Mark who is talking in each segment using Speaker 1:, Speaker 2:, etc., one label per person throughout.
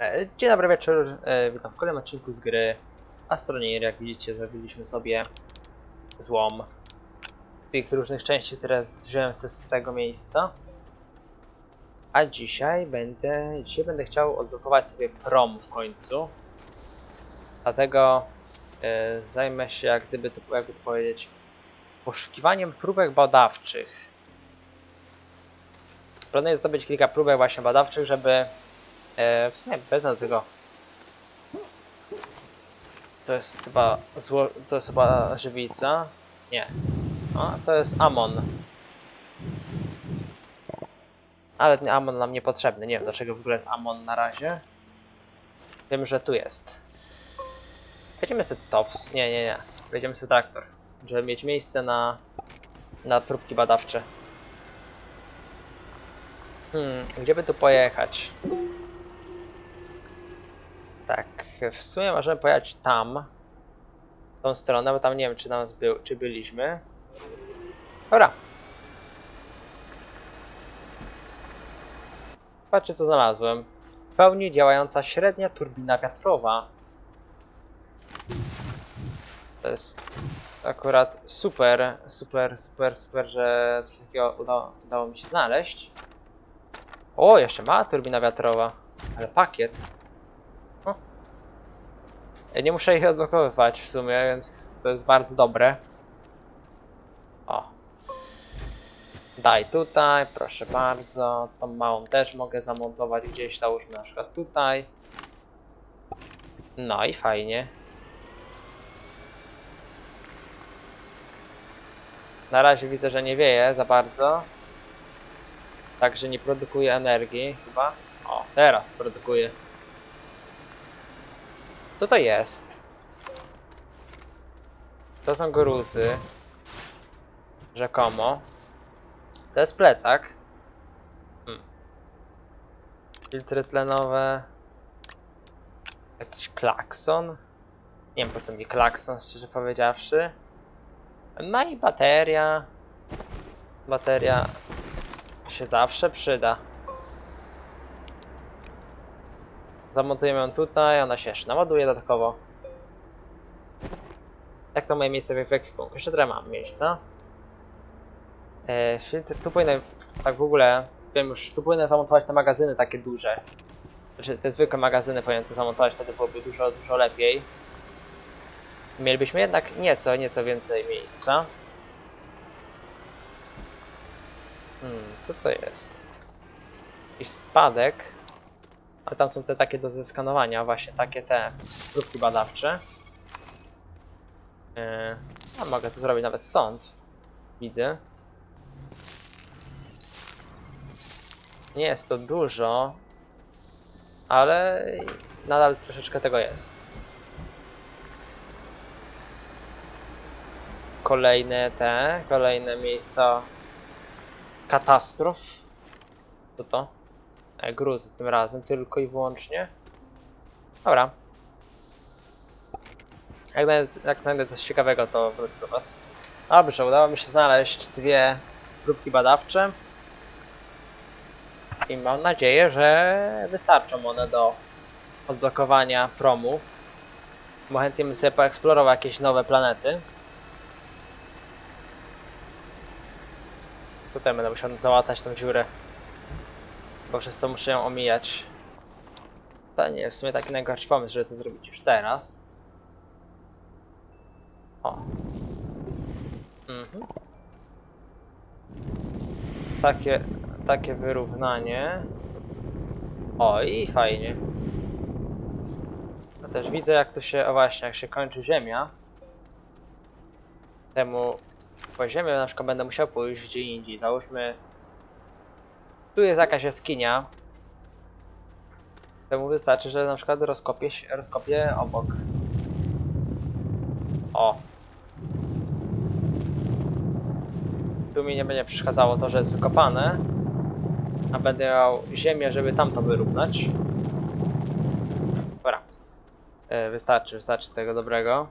Speaker 1: E, Dzień dobry wieczór, e, witam w kolejnym odcinku z gry Astroneer. Jak widzicie, zrobiliśmy sobie złom z tych różnych części, które wziąłem z tego miejsca. A dzisiaj będę, dzisiaj będę chciał odblokować sobie prom w końcu. Dlatego e, zajmę się, jak gdyby to, jakby to powiedzieć, poszukiwaniem próbek badawczych. Planuję zdobyć kilka próbek właśnie badawczych, żeby E, w sumie bez tego. To jest chyba zło, to jest chyba żywica. Nie. A, to jest Amon. Ale ten Amon nam niepotrzebny. Nie wiem dlaczego w ogóle jest Amon na razie. Wiem, że tu jest. Będziemy sobie TOWS. Nie, nie, nie. Będziemy sobie traktor. Żeby mieć miejsce na, na próbki badawcze. Hmm, gdzie by tu pojechać? W sumie możemy pojechać tam. Tą stronę, bo tam nie wiem, czy tam był, czy byliśmy. Dobra. Patrzcie, co znalazłem. W pełni działająca średnia turbina wiatrowa. To jest akurat super, super, super, super, że coś takiego udało, udało mi się znaleźć. O, jeszcze mała turbina wiatrowa, ale pakiet. Ja nie muszę ich odblokowywać w sumie, więc to jest bardzo dobre. O. Daj tutaj, proszę bardzo. Tą małą też mogę zamontować gdzieś, załóżmy na przykład tutaj. No i fajnie. Na razie widzę, że nie wieje za bardzo. Także nie produkuje energii chyba. O, teraz produkuje. Co to jest? To są gruzy. Rzekomo. To jest plecak. Hmm. Filtry tlenowe. Jakiś klakson. Nie wiem po co mi klakson, szczerze powiedziawszy. No i bateria. Bateria się zawsze przyda. Zamontujemy ją tutaj, ona się jeszcze naładuje dodatkowo. Jak to moje miejsce w ekwipunku? Jeszcze trochę mam miejsca. E, filtr, tu powinno, tak w ogóle, wiem już, tu powinny zamontować te magazyny takie duże. Znaczy te zwykłe magazyny powinien to zamontować, wtedy byłoby dużo, dużo lepiej. Mielibyśmy jednak nieco, nieco więcej miejsca. Hmm, co to jest? Jakiś spadek. Ale tam są te takie do zeskanowania, właśnie takie te próbki badawcze. Yy, a mogę to zrobić nawet stąd. Widzę. Nie jest to dużo, ale nadal troszeczkę tego jest. Kolejne te, kolejne miejsca katastrof. Co to? E, gruzy tym razem, tylko i wyłącznie. Dobra. Jak znajdę, jak znajdę coś ciekawego, to wrócę do Was. Dobrze, udało mi się znaleźć dwie próbki badawcze. I mam nadzieję, że wystarczą one do odblokowania promu. Bo chętnie bym sobie poeksplorował jakieś nowe planety. Tutaj będę musiał załatać tą dziurę. Bo przez to muszę ją omijać. To nie, w sumie taki najgorszy pomysł, żeby to zrobić już teraz. O. Mhm. Takie, takie wyrównanie. O, i fajnie. A też widzę jak to się, o właśnie, jak się kończy ziemia. Temu po ziemię na przykład będę musiał pójść gdzie indziej. Załóżmy tu jest jakaś jaskinia. Temu wystarczy, że na przykład rozkopię, rozkopię obok. O. Tu mi nie będzie przeszkadzało to, że jest wykopane. A będę miał ziemię, żeby tamto wyrównać. Dobra. E, Wystarczy, wystarczy tego dobrego.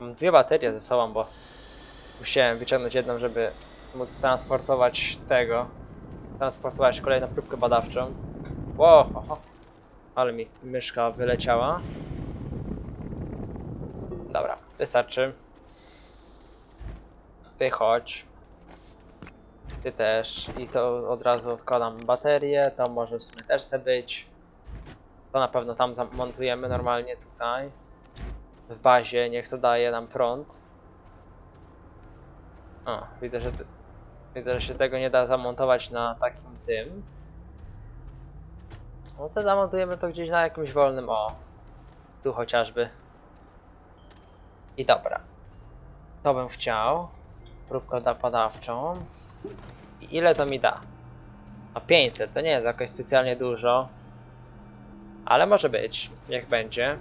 Speaker 1: Mam dwie baterie ze sobą, bo musiałem wyciągnąć jedną, żeby móc transportować tego transportować kolejną próbkę badawczą. Oho. Ale mi myszka wyleciała. Dobra, wystarczy. Ty chodź. Ty też. I to od razu odkładam baterię. To może w sumie też se być. To na pewno tam zamontujemy normalnie tutaj. W bazie, niech to daje nam prąd. O, widzę, że widzę, że się tego nie da zamontować na takim tym. No to zamontujemy to gdzieś na jakimś wolnym, o. Tu chociażby. I dobra. To bym chciał. Próbkę badawczą. I ile to mi da? A 500 to nie jest jakoś specjalnie dużo. Ale może być. Niech będzie.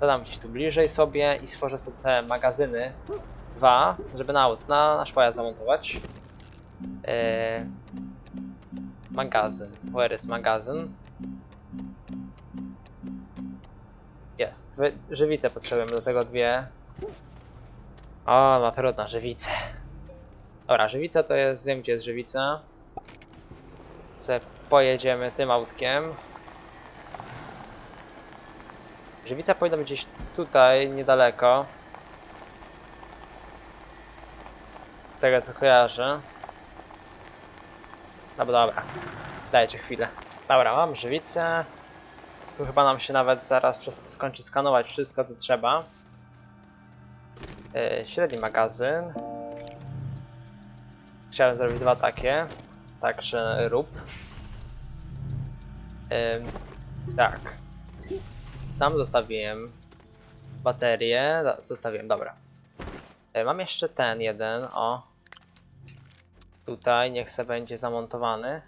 Speaker 1: Dodam gdzieś tu bliżej sobie i stworzę sobie te magazyny. Dwa, żeby na na nasz pojazd zamontować. Eee, magazyn. Where is magazyn? Jest. Żywice potrzebujemy do tego dwie. O, ma trudna żywice. Dobra, żywica to jest, wiem gdzie jest żywica. Se pojedziemy tym autkiem. Żywica powinna być gdzieś tutaj, niedaleko. Z tego co kojarzę. No bo dobra, dajcie chwilę. Dobra, mam żywicę. Tu chyba nam się nawet zaraz przez skończy skanować wszystko co trzeba. Yy, średni magazyn. Chciałem zrobić dwa takie. Także rób. Ym, tak. Tam zostawiłem baterię. Zostawiłem, dobra. E, Mam jeszcze ten jeden, o. Tutaj, niech se będzie zamontowany.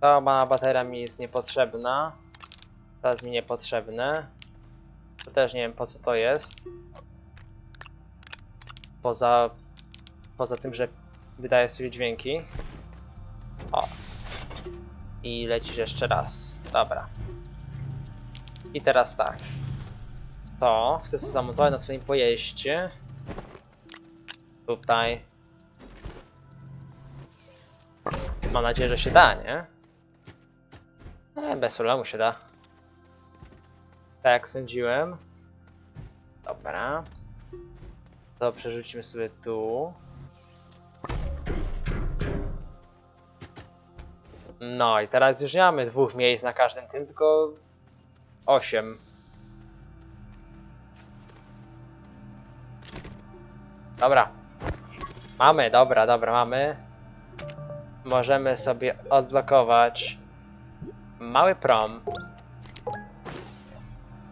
Speaker 1: Ta ma bateria mi jest niepotrzebna. To jest mi niepotrzebne. To też nie wiem po co to jest. Poza, poza tym, że wydaje sobie dźwięki. O. I lecisz jeszcze raz. Dobra. I teraz tak. To chcę sobie zamontować na swoim pojeździe. Tutaj. Mam nadzieję, że się da, nie? E, bez problemu się da. Tak jak sądziłem. Dobra. To przerzucimy sobie tu. No i teraz już nie mamy dwóch miejsc na każdym tym, tylko osiem. Dobra. Mamy, dobra, dobra, mamy. Możemy sobie odblokować mały prom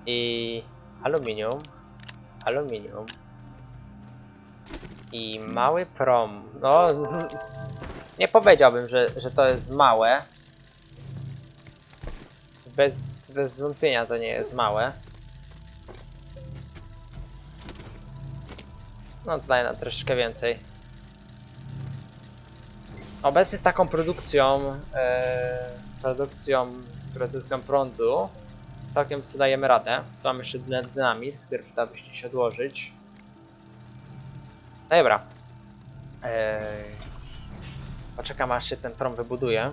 Speaker 1: i aluminium, aluminium i mały prom. No, nie powiedziałbym, że, że to jest małe. Bez, bez wątpienia to nie jest małe. No tutaj na troszeczkę więcej. Obecnie z taką produkcją, e, produkcją, produkcją prądu całkiem sobie dajemy radę. Tu mamy jeszcze dyna- dynamit, który przydałoby się odłożyć. No dobra. Eee, poczekam aż się ten prom wybuduje.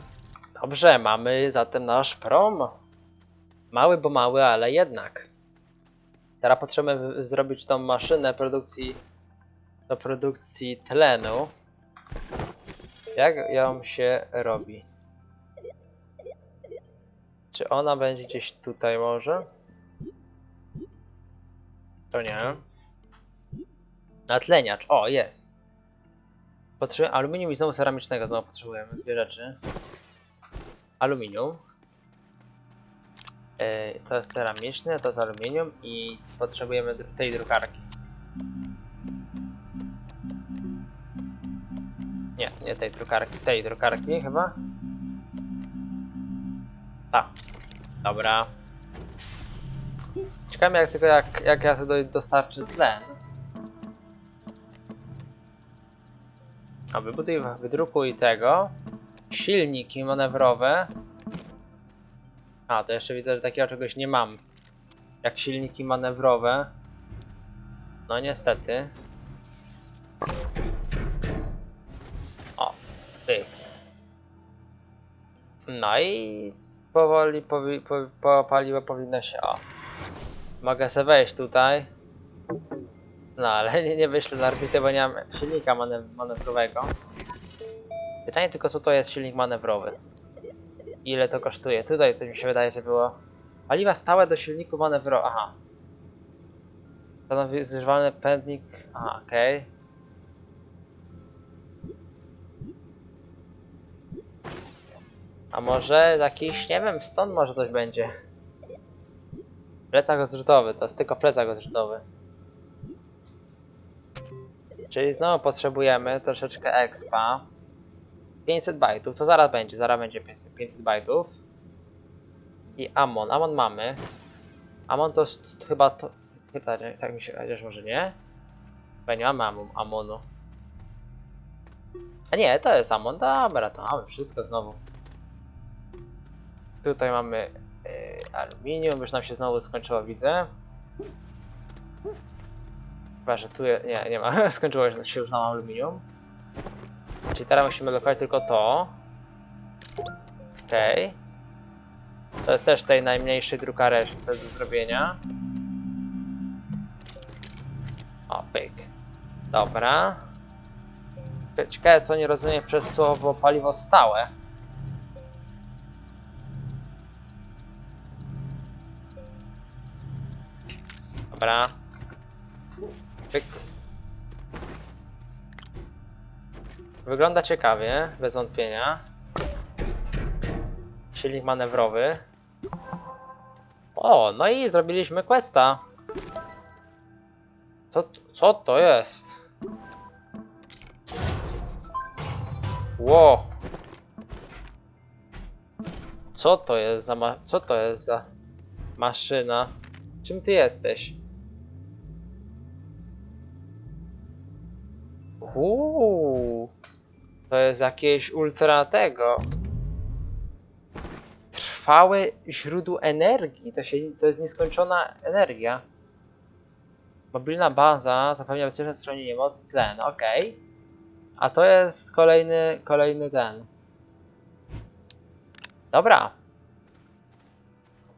Speaker 1: Dobrze, mamy zatem nasz prom. Mały, bo mały, ale jednak. Teraz potrzebujemy zrobić tą maszynę produkcji do produkcji tlenu. Jak ją się robi? Czy ona będzie gdzieś tutaj może? To nie. Natleniacz. O, jest. Potrzebujemy aluminium i znowu ceramicznego. Znowu potrzebujemy dwie rzeczy. Aluminium. Yy, to jest ceramiczne, to jest aluminium i potrzebujemy tej drukarki. Nie, nie tej drukarki, tej drukarki chyba. A, dobra. Ciekawe jak tylko jak, jak ja tutaj dostarczę tlen. A wybuduj, wydrukuj tego. Silniki manewrowe. A, to jeszcze widzę, że takiego czegoś nie mam. Jak silniki manewrowe. No niestety. No i powoli powi, po, po paliwo powinno się. O. Mogę sobie wejść tutaj. No ale nie, nie wyślę na orbitę, bo nie mam silnika manew manewrowego. Pytanie tylko co to jest silnik manewrowy. Ile to kosztuje? Tutaj coś mi się wydaje, że było. Paliwa stałe do silniku manewrowego. Aha. Stanowi zużywalny pędnik. Aha, okej. A może jakiś, nie wiem, stąd może coś będzie. Plecak odrzutowy, to jest tylko plecak odrzutowy. Czyli znowu potrzebujemy troszeczkę expa. 500 bajtów, to zaraz będzie, zaraz będzie 500, 500 bajtów. I Amon, Amon mamy. Amon to jest chyba to, chyba tak mi się że może nie. Chyba nie mamy Amon, Amonu. A nie, to jest Amon, dobra, to mamy wszystko znowu. Tutaj mamy e, aluminium, już nam się znowu skończyło, widzę. Chyba, że tu je, nie, nie ma, skończyło się już nam aluminium. Czyli teraz musimy lokować tylko to. Okej. To jest też tej najmniejszej drukareczce do zrobienia. O, pyk. Dobra. Ciekawe, co nie rozumiem przez słowo paliwo stałe. Dobra. Pyk. Wygląda ciekawie, bez wątpienia. Silnik manewrowy. O, no i zrobiliśmy questa. Co, co to jest? Ło. Co to jest za co to jest za maszyna? Czym ty jesteś? Uuu, to jest jakieś ultra tego. Trwałe źródło energii. To, się, to jest nieskończona energia. Mobilna baza zapewnia bezpieczne stronienie mocy tlen. Okej. A to jest kolejny, kolejny ten. Dobra.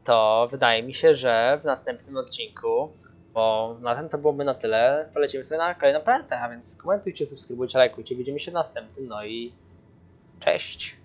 Speaker 1: To wydaje mi się, że w następnym odcinku bo na ten to byłoby na tyle. Polecimy sobie na kolejną planetę, a więc komentujcie, subskrybujcie, lajkujcie. Widzimy się w następnym. No i cześć!